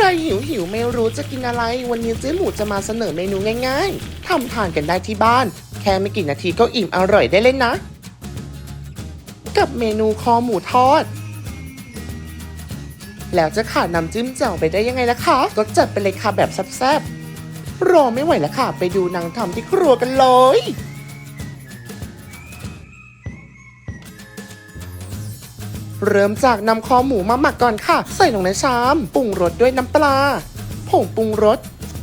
ใครหิวหิวไม่รู้จะกินอะไร วันนี้เจ๊หมูจะมาเสนอเมนูง่ายๆทำทานกันได้ที่บ้าน แค่ไม่กี่นาทีก็อิ่มอร่อยได้เลยนะ กับเมนูคอหมูทอด แล้วจะขาดน้ำจิ้มแจ่วไปได้ยังไงล่ะคะ ก็จัดไปเลยค่ะแบบแซ่บๆรอไม่ไหวแล้วค่ะ ไปดูนางทำที่ครัวกันเลย เริ่มจากนำคอหมูมาหมักก่อนค่ะ ใส่ลงในชาม ปรุงรสด้วยน้ำปลา ผงปรุงรส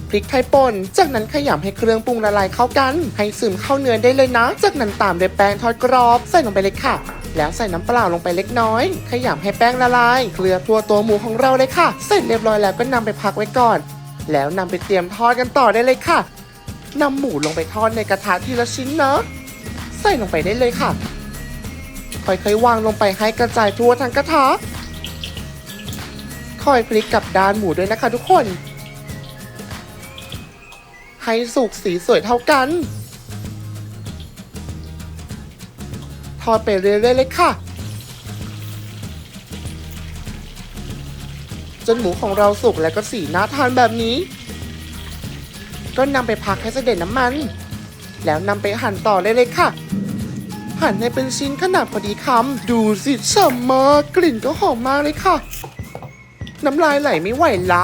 พริกไทยป่น จากนั้นขยำให้เครื่องปรุงละลายเข้ากัน ให้ซึมเข้าเนื้อได้เลยนะ จากนั้นตามด้วยแป้งทอดกรอบ ใส่ลงไปเลยค่ะ แล้วใส่น้ำเปล่าลงไปเล็กน้อย ขยำให้แป้งละลาย เคลือบทั่วตัวหมูของเราเลยค่ะ เสร็จเรียบร้อยแล้วก็นำไปพักไว้ก่อน แล้วนำไปเตรียมทอดกันต่อได้เลยค่ะนำหมูลงไปทอดในกระทะทีละชิ้นเนาะใส่ลงไปได้เลยค่ะ ค่อยๆวางลงไปให้กระจายทั่วทั้งกระทะค่อยพลิกกลับด้านหมูด้วยนะคะทุกคน ให้สุกสีสวยเท่ากัน ทอดไปเรื่อยๆเลยค่ะ จนหมูของเราสุกแล้วก็สีน่าทานแบบนี้ ก็นำไปพักให้เสด็จน้ำมัน แล้วนำไปหั่นต่อได้เลยค่ะ หั่นให้เป็นชิ้นขนาดพอดีคำ ดูสิฉ่ำมากกลิ่นก็หอมมากเลยค่ะ น้ำลายไหลไม่ไหวละ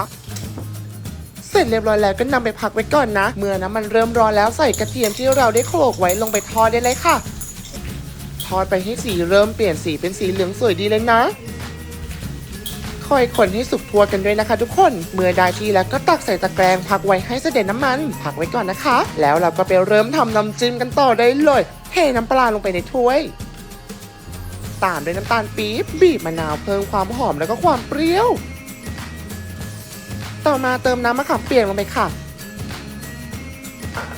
เสร็จเรียบร้อยแล้วก็นำไปพักไว้ก่อนนะ เมื่อน้ำมันเริ่มร้อนแล้วใส่กระเทียมที่เราได้โขลกไว้ลงไปทอดได้เลยค่ะ ทอดไปให้สีเริ่มเปลี่ยนสีเป็นสีเหลืองสวยดีเลยนะ คอยคนให้สุกทั่วกันด้วยนะคะ ทุกคน เมื่อได้ที่แล้วก็ตักใส่ตะแกรงพักไว้ให้เสด็จน้ำมัน พักไว้ก่อนนะคะ แล้วเราก็ไปเริ่มทำน้ำจิ้มกันต่อได้เลย เทน้ำปลาลงไปในถ้วย ตามด้วยน้ำตาลปี๊บบีบมะนาวเพิ่มความหอมแล้วก็ความเปรี้ยว ต่อมาเติมน้ำมะขามเปียกลงไปค่ะ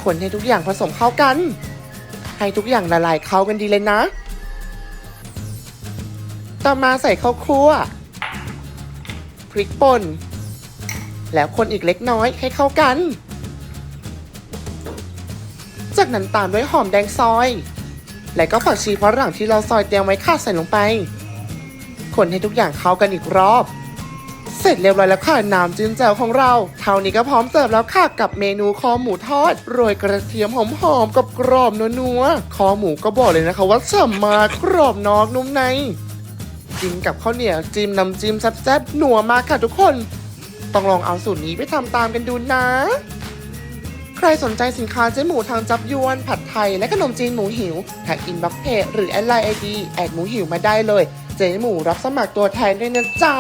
คนให้ทุกอย่างผสมเข้ากัน ให้ทุกอย่างละลายเข้ากันดีเลยนะ ต่อมาใส่ข้าวคั่วพริกป่นแล้วคนอีกเล็กน้อยให้เข้ากัน จากนั้นตามด้วยหอมแดงซอย และก็ผักชีฝรั่งที่เราซอยเตรียมไว้ค่ะใส่ลงไป คนให้ทุกอย่างเข้ากันอีกรอบ เสร็จเรียบร้อยแล้วค่ะน้ำจิ้มแจ่วของเรา เท่านี้ก็พร้อมเสิร์ฟแล้วค่ะกับเมนูคอหมูทอด โรยกระเทียมหอมๆกับกรอบนัวๆ คอหมูก็บอกเลยนะคะว่าฉ่ำมากกรอบนอกนุ่มใน กินกับข้าวเหนียวจิ้มน้ำจิ้มแซ่บๆหนัวมากค่ะทุกคน ต้องลองเอาสูตรนี้ไปทำตามกันดูนะ รสนใจสินค้าเจ๊หมูทางจับยวน ผัดไทย และขนมจีนหมูหิวแท็กอินบ็อกเพจหรือแอดไลน์ไอดีแอดหมูหิวมาได้เลย เจ๊หมูรับสมัครตัวแทนด้วยนะจ๊ะ